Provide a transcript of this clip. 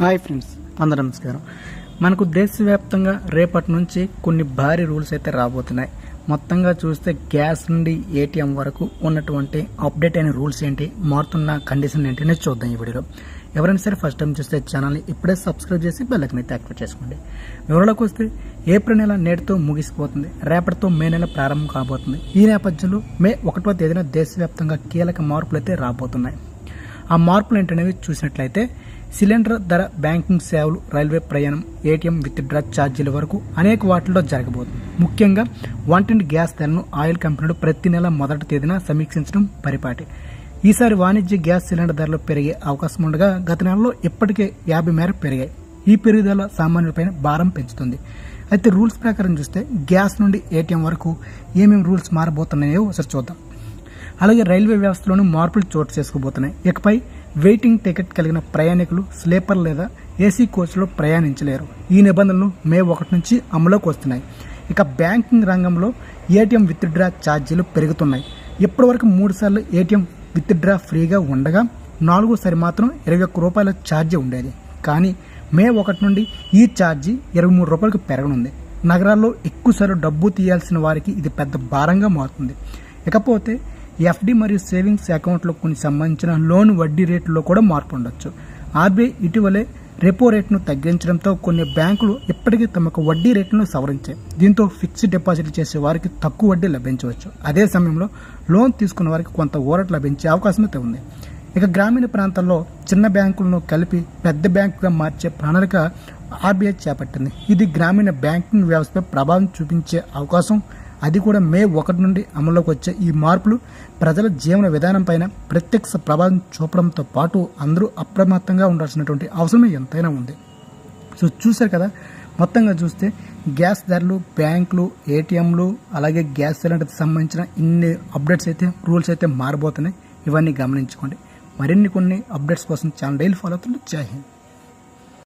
Hi friends అందరూ నమస్కారం. మనకు దేశవ్యాప్తంగా రేపటి నుంచి కొన్ని భారీ రూల్స్ అయితే రాబోతున్నాయి. మొత్తంగా చూస్తే గ్యాస్ నుండి ఏటీఎం వరకు ఉన్నటువంటి అప్డేట్ అయిన రూల్స్ ఏంటి మారుతున్న కండిషన్ ఏంటి అనేది చూద్దాం ఈ వీడియోలో. ఎవరైనా సరే ఫస్ట్ టైం చూస్తే ఛానల్ని ఇప్పుడే సబ్స్క్రైబ్ చేసి బెల్లకని అయితే యాక్టివేట్ చేసుకోండి. వివరాలకు వస్తే ఏప్రిల్ నెల నేటితో ముగిసిపోతుంది. రేపటితో మే నెల ప్రారంభం కాబోతుంది. ఈ నేపథ్యంలో మే ఒకటో తేదీన దేశవ్యాప్తంగా కీలక మార్పులు అయితే రాబోతున్నాయి. ఆ మార్పులు ఏంటనేవి చూసినట్లయితే సిలిండర్ ధర బ్యాంకింగ్ సేవలు రైల్వే ప్రయాణం ఏటీఎం విత్ డ్రా ఛార్జీల వరకు అనేక వాటిల్లో జరగబోతుంది. ముఖ్యంగా వంటింటి గ్యాస్ ధరను ఆయిల్ కంపెనీలు ప్రతి నెల మొదటి తేదీన సమీక్షించడం పరిపాటి. ఈసారి వాణిజ్య గ్యాస్ సిలిండర్ ధరలు పెరిగే అవకాశం ఉండగా గత నెలలో ఇప్పటికే యాభై మేర పెరిగాయి. ఈ పెరుగుదల సామాన్యులపైన భారం పెంచుతుంది. అయితే రూల్స్ ప్రకారం చూస్తే గ్యాస్ నుండి ఏటీఎం వరకు ఏమేమి రూల్స్ మారబోతున్నాయో ఒకసారి చూద్దాం. అలాగే రైల్వే వ్యవస్థలోనూ మార్పులు చోటు చేసుకోబోతున్నాయి ఇకపై వెయిటింగ్ టికెట్ కలిగిన ప్రయాణికులు స్లీపర్ లేదా ఏసీ కోచ్లో ప్రయాణించలేరు. ఈ నిబంధనలు మే ఒకటి నుంచి అమలులోకి వస్తున్నాయి. ఇక బ్యాంకింగ్ రంగంలో ఏటీఎం విత్డ్రా ఛార్జీలు పెరుగుతున్నాయి. ఇప్పటివరకు మూడు సార్లు ఏటీఎం విత్డ్రా ఫ్రీగా ఉండగా నాలుగోసారి మాత్రం ఇరవై ఒక్క రూపాయల ఛార్జీ ఉండేది. కానీ మే ఒకటి నుండి ఈ ఛార్జీ ఇరవై మూడు రూపాయలకు పెరగనుంది. నగరాల్లో ఎక్కువసార్లు డబ్బు తీయాల్సిన వారికి ఇది పెద్ద భారంగా మారుతుంది. ఇకపోతే ఎఫ్డి మరియు సేవింగ్స్ అకౌంట్లో కొన్ని సంబంధించిన లోన్ వడ్డీ రేట్లో కూడా మార్పు ఉండొచ్చు. ఆర్బీఐ ఇటీవలే రెపో రేట్ను తగ్గించడంతో కొన్ని బ్యాంకులు ఇప్పటికీ తమకు వడ్డీ రేట్లను సవరించాయి. దీంతో ఫిక్స్డ్ డిపాజిట్లు చేసే వారికి తక్కువ వడ్డీ లభించవచ్చు. అదే సమయంలో లోన్ తీసుకున్న వారికి కొంత ఊరట లభించే అవకాశం అయితే ఉంది. ఇక గ్రామీణ ప్రాంతాల్లో చిన్న బ్యాంకులను కలిపి పెద్ద బ్యాంకుగా మార్చే ప్రణాళిక ఆర్బీఐ చేపట్టింది. ఇది గ్రామీణ బ్యాంకింగ్ వ్యవస్థపై ప్రభావం చూపించే అవకాశం. అది కూడా మే ఒకటి నుండి అమల్లోకి వచ్చే ఈ మార్పులు ప్రజల జీవన విధానం పైన ప్రత్యక్ష ప్రభావం చూపడంతో పాటు అందరూ అప్రమత్తంగా ఉండాల్సినటువంటి అవసరం ఎంతైనా ఉంది. సో చూశారు కదా మొత్తంగా చూస్తే గ్యాస్ ధరలు బ్యాంకులు ఏటీఎంలు అలాగే గ్యాస్ సిలిండర్కి సంబంధించిన ఇన్ని అప్డేట్స్ అయితే రూల్స్ అయితే మారబోతున్నాయి. ఇవన్నీ గమనించుకోండి. మరిన్ని కొన్ని అప్డేట్స్ కోసం ఛానల్ డైలీ ఫాలో అవుతుంది జై హింద్.